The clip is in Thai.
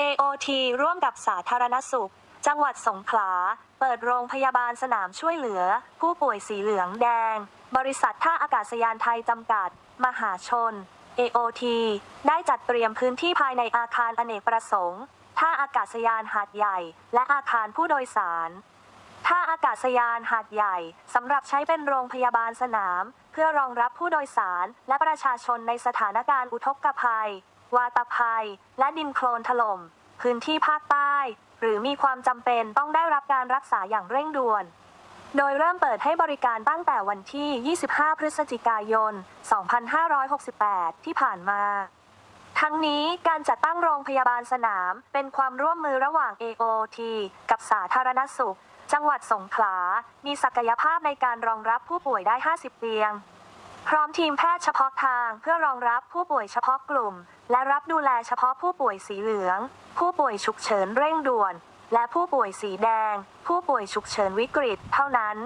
AOT ร่วมกับสาธารณสุข จังหวัดสงขลา เปิดโรงพยาบาลสนามช่วยเหลือ ผู้ป่วยสีเหลืองแดง บริษัทท่าอากาศยานไทยจำกัด มหาชน AOT ได้จัดเตรียมพื้นที่ภายในอาคารอเนกประสงค์ท่าอากาศยานหาดใหญ่ และอาคารผู้โดยสารท่าอากาศยานหาดใหญ่สำหรับใช้เป็นโรงพยาบาลสนาม เพื่อรองรับผู้โดยสารและประชาชนในสถานการณ์อุทกภัย วาตภัย และดินโคลนถล่ม พื้นที่ภาคใต้ หรือมีความจำเป็นต้องได้รับการรักษาอย่างเร่งด่วน โดยเริ่มเปิดให้บริการตั้งแต่วันที่ 25 พฤศจิกายน 2568 ที่ผ่านมา ทั้งนี้การจัดตั้งโรงพยาบาลสนาม เป็นความร่วมมือระหว่าง AOT กับสาธารณสุข จังหวัดสงขลา มีศักยภาพในการรองรับผู้ป่วยได้ 50 เตียง พร้อมทีมแพทย์เฉพาะทางเพื่อรองรับผู้ป่วยเฉพาะกลุ่ม และรับดูแลเฉพาะผู้ป่วยสีเหลือง ผู้ป่วยฉุกเฉินเร่งด่วน และผู้ป่วยสีแดง ผู้ป่วยฉุกเฉินวิกฤต เท่านั้น